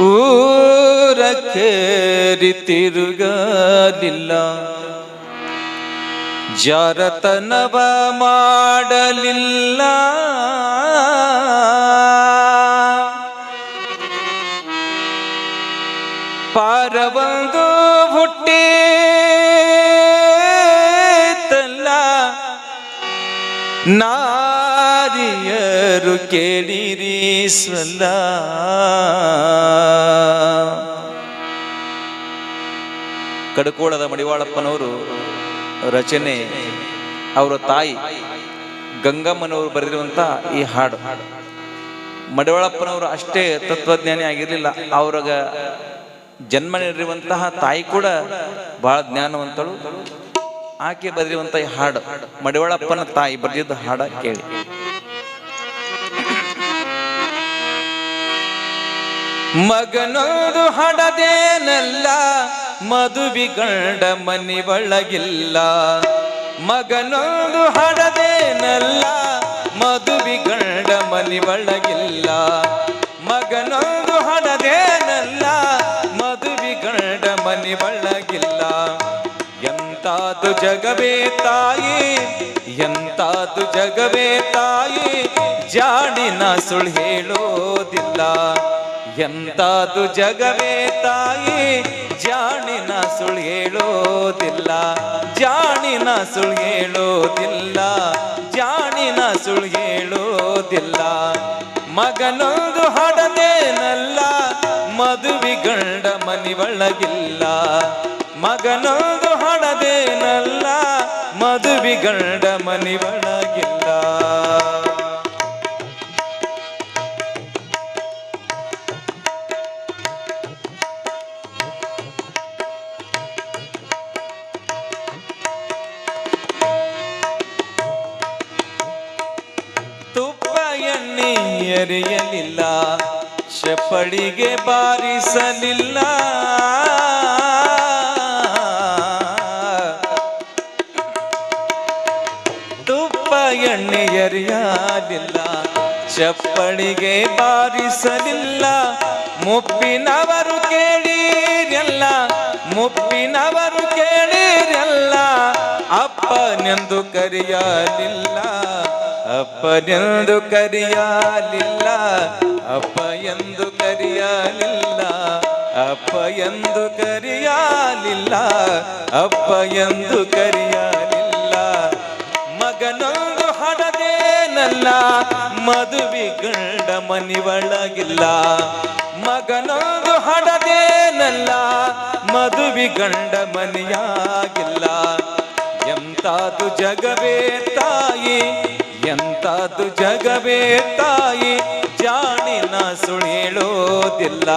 ಊರ ಕೇರಿ ತಿರುಗಲಿಲ್ಲ. ಜರತನವ ಮಾಡಲಿಲ್ಲ. ಪಾರವಂದು ಹುಟ್ಟಿ ತಲ್ಲ ನಾರಿಯರು ಕೇಳಿರಿ ಸಲ್ಲ. ಕಡಕೋಳದ ಮಡಿವಾಳಪ್ಪನವರು ರಚನೆ ಅವರ ತಾಯಿ ಗಂಗಮ್ಮನವರು ಬರೆದಿರುವಂತ ಈ ಹಾಡು. ಮಡಿವಾಳಪ್ಪನವರು ಅಷ್ಟೇ ತತ್ವಜ್ಞಾನಿ ಆಗಿರಲಿಲ್ಲ, ಅವ್ರಗ ಜನ್ಮ ನೀಡಿರುವಂತಹ ತಾಯಿ ಕೂಡ ಬಹಳ ಜ್ಞಾನವಂತಳು. ಆಕೆ ಬರೆದಿರುವಂತಹ ಈ ಹಾಡು ಮಡಿವಾಳಪ್ಪನ ತಾಯಿ ಬರೆದಿದ್ದ ಹಾಡ ಕೇಳಿ. ಮಗನೊಂದು ಹಡದೇನಲ್ಲ ಮದುವಿ ಗಂಡ ಮನಿ ಒಳಗಿಲ್ಲ. ಮಗನೊಂದು ಹಡದೇನಲ್ಲ ಮದುವಿಗಂಡ ಮನಿ ಒಳಗಿಲ್ಲ. ಮಗನೊಂದು ಹಡದೇನಲ್ಲ ಮದುವಿ ಗಂಡ ಮನಿ ಒಳಗಿಲ್ಲ. ಎಂತಾದು ಜಗವೇ ತಾಯಿ ಎಂತಾದು ಜಗವೇ ತಾಯಿ ಜಾಡಿನ ಸುಳ್ಳು ಹೇಳೋದಿಲ್ಲ. ಎಂತಾದು ಜಗವೇ ತಾಯಿ, ಜಾಣಿನ ಸುಳ್ಳು ಹೇಳೋದಿಲ್ಲ, ಜಾಣಿನ ಸುಳ್ಳು ಹೇಳೋದಿಲ್ಲ, ಜಾಣಿನ ಸುಳ್ಳು ಹೇಳೋದಿಲ್ಲ. ಮಗನೊಂದು ಹಡದೇನಲ್ಲ ಮದುವಿಗಂಡ ಮನಿ ಒಳಗಿಲ್ಲ. ಮಗನೊಂದು ಹಡದೇನಲ್ಲ ಮದುವಿಗಂಡ ಮನಿ ಒಳಗಿಲ್ಲ. ಎರೆಯಲಿಲ್ಲ ಶಪಡಿಗೆ ಬಾರಿಸಲಿಲ್ಲ. ತುಪ್ಪ ಎಣ್ಣೆ ಎರೆಯಲಿಲ್ಲ ಚಪ್ಪಡಿಗೆ ಬಾರಿಸಲಿಲ್ಲ. ಮುಪ್ಪಿನವರು ಕೇಳಿರಲ್ಲ ಮುಪ್ಪಿನವರು ಕೇಳಿರಲ್ಲ ಅಪ್ಪನೆಂದು ಕರೆಯಲಿಲ್ಲ. ಅಪ್ಪನೆಂದು ಕರೆಯಲಿಲ್ಲ, ಅಪ್ಪ ಎಂದು ಕರೆಯಲಿಲ್ಲ, ಅಪ್ಪ ಎಂದು ಕರೆಯಲಿಲ್ಲ, ಅಪ್ಪ ಎಂದು ಕರೆಯಲಿಲ್ಲ. ಮಗನೊಂದು ಹಡದೇನಲ್ಲ ಮದುವೆ ಗಂಡ ಮನಿವಳಗಿಲ್ಲ ಮಗನೊಂದು ಹಡದೇನಲ್ಲ ಮದುವೆ ಗಂಡ ಮನಿಯಾಗಿಲ್ಲ. ಎಂತಾದು ಜಗವೇ ತಾಯಿ ಎಂತಾದು ಜಗವೇ ತಾಯಿ, ಜಾಣಿನ ಸುಳಿಲೋದಿಲ್ಲ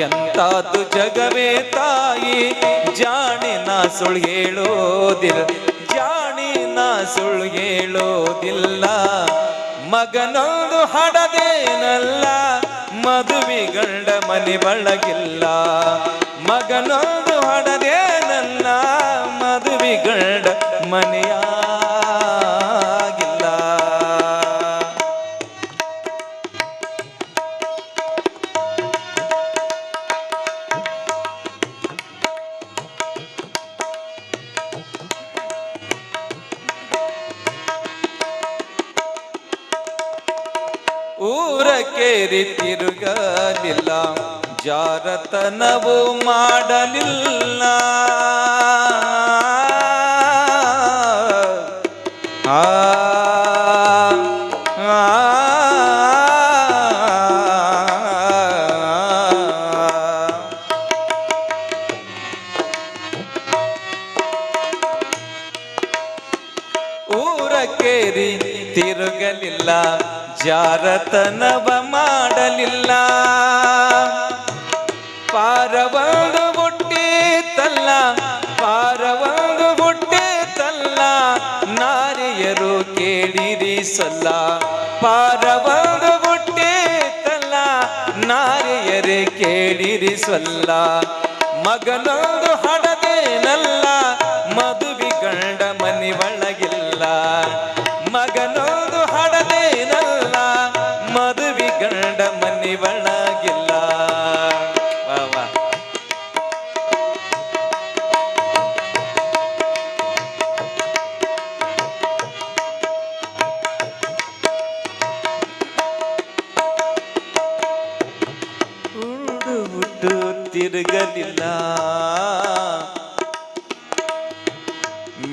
ಎಂಥದ್ದು ಜಗವೇ ತಾಯಿ, ಜಾಣಿನ ಸುಳ್ಳು ಹೇಳೋದಿಲ್ಲ ಜಾಣಿನ ಸುಳ್ಳು ಹೇಳೋದಿಲ್ಲ ಮಗನೊಂದು ಹಡದೇನಲ್ಲ ಮದುವೆ ಗಂಡ ಮನೆ ಬಳಗಿಲ್ಲ. ಮಗನೊಂದು ಹಡದೇನಲ್ಲ ಮದುವೆ ಗಂಡ ಮನೆಯಾಗಿಲ್ಲ ಊರ ಕೇರಿ ತಿರುಗಲಿಲ್ಲ ಜಾರತನವು ಮಾಡಲಿಲ್ಲ ಆ, ಆ, ಆ. ಊರ ಕೇರಿ ತಿರುಗಲಿಲ್ಲ ಜಾರತನವ ಮಾಡಲಿಲ್ಲ. ಪಾರವಂದು ಹುಟ್ಟಿತಲ್ಲ ಪಾರವಂದು ಹುಟ್ಟಿತಲ್ಲ ನಾರಿಯರು ಕೇಳಿರಿ ಸಲ್ಲ. ಪಾರವಂದು ಹುಟ್ಟಿತಲ್ಲ ನಾರಿಯರೇ ಕೇಳಿರಿ ಸಲ್ಲ. ಮಗನೊಂದು ಹಡದೇನಲ್ಲ ತಿರುಗಲಿಲ್ಲ.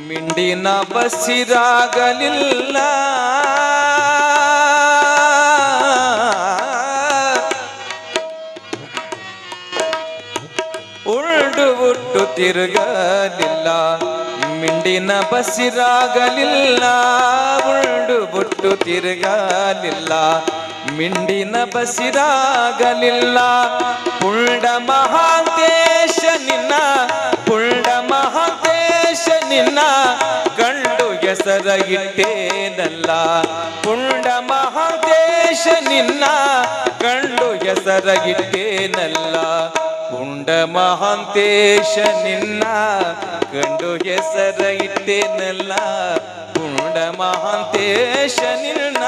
ಮಿಂಡಿನ ಬಸಿರಾಗಲಿಲ್ಲ ಉಳ್ಡು ಉಟ್ಟು ತಿರುಗಲಿಲ್ಲ. ಮಿಂಡಿನ ಬಸಿರಾಗಲಿಲ್ಲ ಉಳ್ಡು ಬುಟ್ಟು ತಿರುಗಲಿಲ್ಲ. ಮಿಂಡಿನ ಬಸಿರಾಗಲಿಲ್ಲ ಪುಂಡ ಮಹಾಂತೇಶ ನಿನ್ನ ಪುಂಡ ಮಹಾಂತೇಶ ನಿನ್ನ ಕಂಡು ಹೆಸರ ಇಟ್ಟೇನಲ್ಲ. ಪುಂಡ ಮಹಾಂತೇಶ ನಿನ್ನ ಕಂಡು ಕುಂಡ ಮಹಾಂತೇಶ ನಿನ್ನ ಕಂಡು ಹೆಸರ ಇಟ್ಟೇನಲ್ಲ ಮಹಾಂತೇಶ ನಿನ್ನ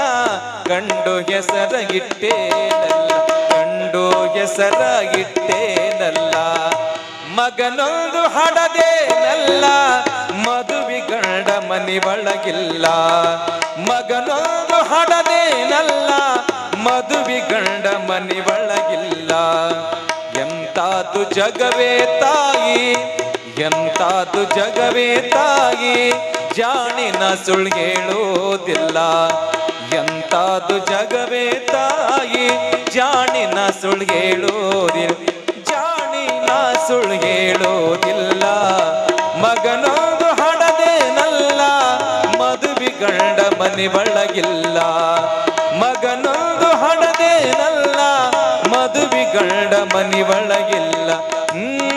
ಕಂಡು ಹೆಸರ ಇಟ್ಟೇನಲ್ಲ ಕಂಡು ಹೆಸರ ಇಟ್ಟೇನಲ್ಲ ಮಗನೊಂದು ಹಡದೇನಲ್ಲ? ಮದುವೆ ಗಂಡ ಮನಿ ಒಳಗಿಲ್ಲ. ಮಗನೊಂದು ಹಡದೇನಲ್ಲ? ಮದುವೆ ಗಂಡ ಜಗವೇ ತಾಯಿ ಎಂತಾದು ಜಗವೇ ತಾಯಿ, ಜಾಣಿನ ಸುಳ್ಳು ಹೇಳೋದಿಲ್ಲ. ಎಂತಾದು ಜಗವೇ ತಾಯಿ, ಜಾಣಿನ ಸುಳ್ಳು ಹೇಳೋದಿಲ್ಲ. ಜಾಣಿನ ಸುಳ್ಳು ಹೇಳೋದಿಲ್ಲ. ಮಗನೊಂದು ಹಣದೇನಲ್ಲ, ಮದುವೆ ಗಂಡ ಮನೆ ಬಳಗಿಲ್ಲ ಮಗನೊಂದು ಹಡದೇನಲ್ಲ ಮದುವೆ ಗಂಡ ಮನಿ ಒಳಗಿಲ್ಲ. ಹ್ಮ್.